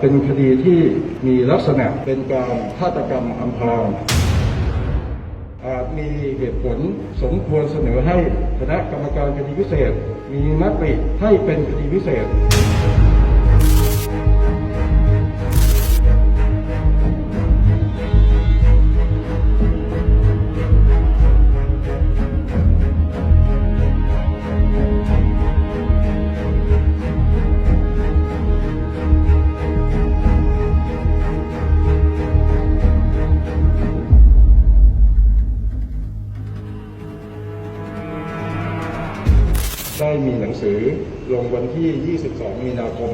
เป็นคดีที่มีลักษณะเป็นการฆาตกรรมอำพรางอาจมีเหตุผลสมควรเสนอให้คณะกรรมการคดีพิเศษ มีมติให้เป็นคดีพิเศษ สือลงวันที่ 22 มีนาคม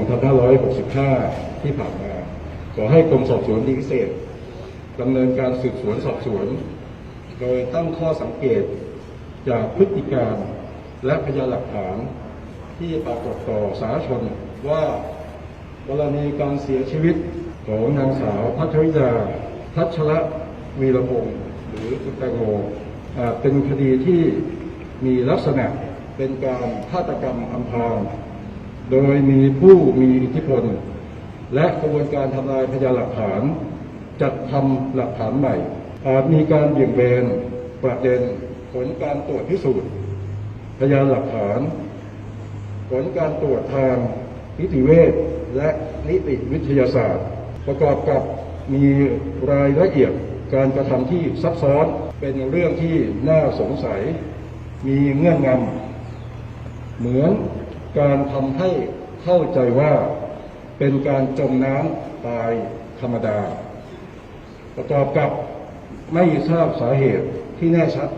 2565 ที่ผ่านมา ขอให้กรมสอบสวนดีพิเศษดำเนินการสืบสวนสอบสวน โดยตั้งข้อสังเกตจากพฤติการและพยานหลักฐานที่ปรากฏต่อสาธารณชนว่ากรณีการเสียชีวิตของนางสาวพัชริยา พัชระวีรพงศ์หรือคุณแตงโมเป็นคดีที่มีลักษณะ เป็นการฆาตกรรมอำพรางโดยมีผู้มีอิทธิพล และกระบวนการทำลายพยานหลักฐาน จัดทำหลักฐานใหม่อาจมีการเบี่ยงเบนประเด็นผลการตรวจพิสูจน์ พยานหลักฐาน ผลการตรวจทางนิติเวชและนิติวิทยาศาสตร์ ประกอบกับมีรายละเอียดการกระทำที่ซับซ้อนเป็นเรื่องที่น่าสงสัย มีเงื่อนงำ เหมือนการทำให้เข้าใจว่าเป็นการจมน้ำตายธรรมดา ประกอบกับไม่ทราบสาเหตุที่แน่ชัด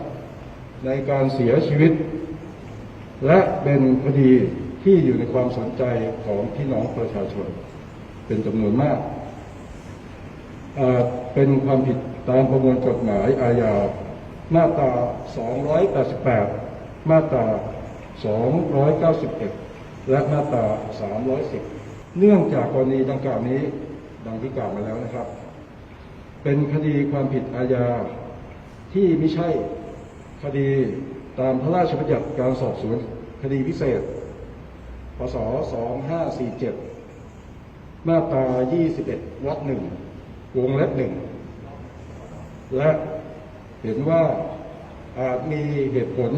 ในการเสียชีวิต และเป็นคดีที่อยู่ในความสนใจของพี่น้องประชาชน เป็นจำนวนมาก เป็นความผิดตามประมวลกฎหมายอาญามาตรา 288 มาตรา 291 และมาตรา 310 เนื่องจากกรณีดังกล่าวนี้ดังที่กล่าวมาแล้วนะครับ เป็นคดีความผิดอาญาที่ไม่ใช่คดีตามพระราชบัญญัติการสอบสวนคดีพิเศษ พศ 2547 มาตรา 21 วรรคหนึ่งวงเล็บหนึ่ง และเห็นว่าอาจมีเหตุผล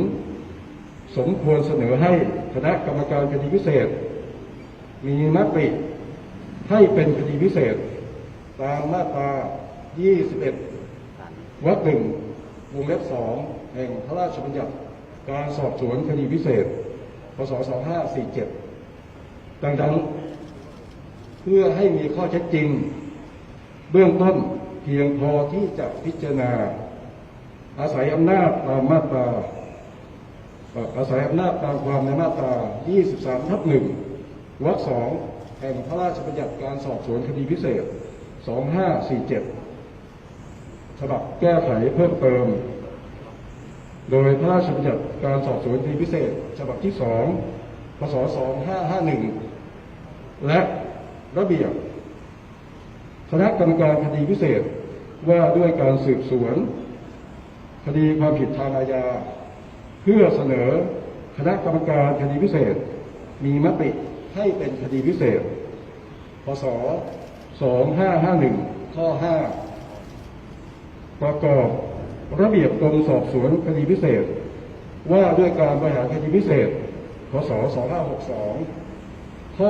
สมควรเสนอให้คณะกรรมการคดีพิเศษ มีมติให้เป็นคดีพิเศษ ตามมาตรา 21 วรรคหนึ่งวงเล็บสองแห่งพระราชบัญญัติการสอบสวนคดีพิเศษ พศ 2547 ดังนั้นเพื่อให้มีข้อเท็จจริง เบื้องต้นเพียงพอที่จะพิจารณา อาศัยอำนาจตามมาตรา อาศัยอำนาจตามความในมาตรา 23 ทับ 1 วรรคสองแห่งพระราชบัญญัติการสอบสวนคดีพิเศษ 2547 ฉบับแก้ไขเพิ่มเติม โดยพระราชบัญญัติการสอบสวนคดีพิเศษ ฉบับที่ 2 พศ 2551 และระเบียบคณะกรรมการคดีพิเศษว่าด้วยการสืบสวน คดีความผิดทางอาญา เพื่อเสนอคณะกรรมการคดีพิเศษ มีมติให้เป็นคดีพิเศษ พศ 2551 ข้อ 5 ประกอบระเบียบกรมสอบสวนคดีพิเศษ ว่าด้วยการบริหารคดีพิเศษ พศ 2562 ข้อ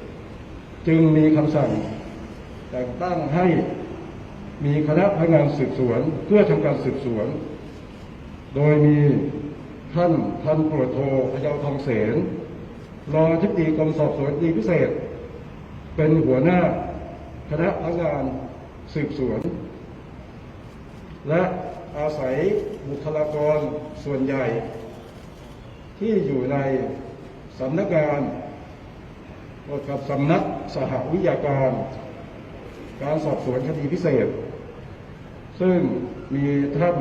21 จึงมีคำสั่ง แต่งตั้งให้มีคณะพนักงานสืบสวนเพื่อทำการสืบสวน โดยมีท่านพันตรวจโทพยาวทองเสนรองอธิบดีกรมสอบสวนดีพิเศษ เป็นหัวหน้าคณะพนักงานสืบสวน และอาศัยบุคลากรส่วนใหญ่ ที่อยู่ในสำนักงานกับสำนักสหวิทยาการ การสอบสวนคดีพิเศษ ซึ่งมีท่าน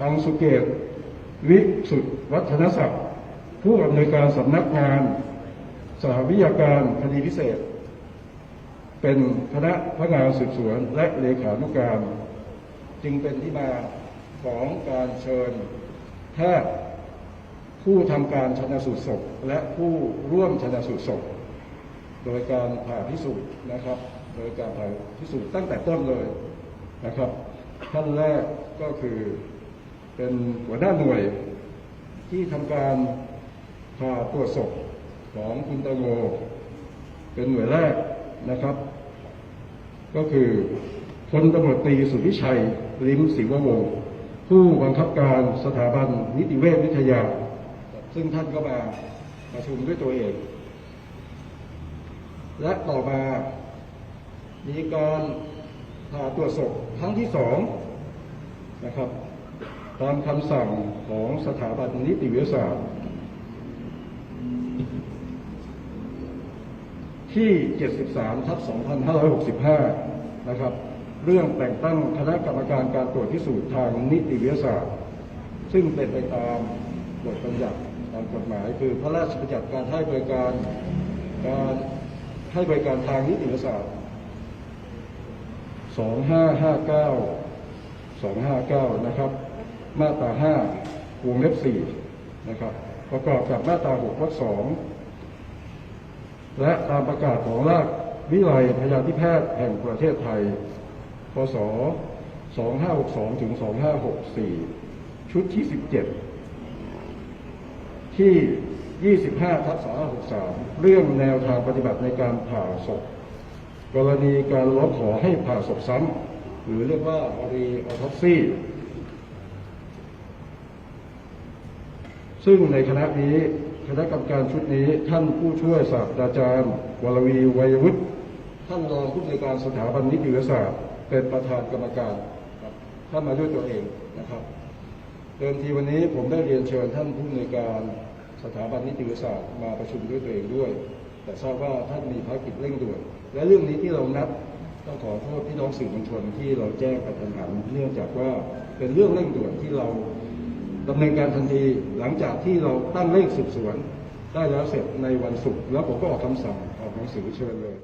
อังสุเกต วิสุทธวัฒนศักดิ์ผู้อำนวยการสำนักงานสหวิทยาการคดีพิเศษ เป็นคณะพนักงานสืบสวนและเลขานุการ จึงเป็นที่มาของการเชิญแพทย์ผู้ทำการชนสูตรศพและผู้ร่วมชนสูตรศพโดยการผ่าพิสูจน์นะครับ โดยการผ่าพิสูจน์ตั้งแต่ต้นเลยนะครับท่านแรกก็คือ เป็นหัวหน้าหน่วย ที่ทำการผ่าตรวจศพของคุณแตงโมเป็นหน่วยแรกนะครับ ก็คือพลตำรวจตรีสุทธิชัย ลิ้มศรีววงศ์ผู้บังคับการสถาบันนิติเวชวิทยา ซึ่งท่านก็มาประชุมด้วยตัวเอง และต่อมามีการผ่าตรวจศพครั้งที่สองนะครับ ตามคำสั่งของสถาบันนิติวิทยาศาสตร์ ที่ 73ทับ2565 นะครับ เรื่องแต่งตั้งคณะกรรมการการตรวจพิสูจน์ทางนิติวิทยาศาสตร์ ซึ่งเป็นไปตามบทบัญญัติตามกฎหมาย คือพระราชบัญญัติการให้บริการการให้บริการทางนิติวิทยาศาสตร์ 2559 259 นะครับ มาตรา5วงเล็บ4นะครับประกอบกับมาตรา6วรรค2และตามประกาศของราชวิไลพยาธิแพทย์แห่งประเทศไทย พศ 2562 ถึง 2564 ชุดที่ 17 ที่ 25ทับ2563 เรื่องแนวทางปฏิบัติในการผ่าศพ กรณีการร้องขอให้ผ่าศพซ้ำ หรือเรียกว่าอรีออทอซี ซึ่งในคณะนี้คณะกรรมการชุดนี้ท่านผู้ช่วยศาสตราจารย์ วรวีวัยวุฒิท่านรองผู้อำนวยการสถาบันนิติวิทยาศาสตร์ เป็นประธานกรรมการครับท่านมาด้วยตัวเองนะครับ เดิมทีวันนี้ผมได้เรียนเชิญท่านผู้อำนวยการสถาบันนิติวิทยาศาสตร์มาประชุมด้วยตัวเองด้วย แต่ทราบว่าท่านมีภารกิจเร่งด่วนและเรื่องนี้ที่เรานัดต้องขอโทษพี่น้องสื่อมวลชนที่เราแจ้งกระทันหันเนื่องจากว่าเป็นเรื่องเร่งด่วนที่เรา ดำเนินการทันทีหลังจากที่เราตั้งเลขสืบสวนได้แล้วเสร็จในวันศุกร์แล้วผมก็ออกคำสั่งออกหนังสือเชิญเลย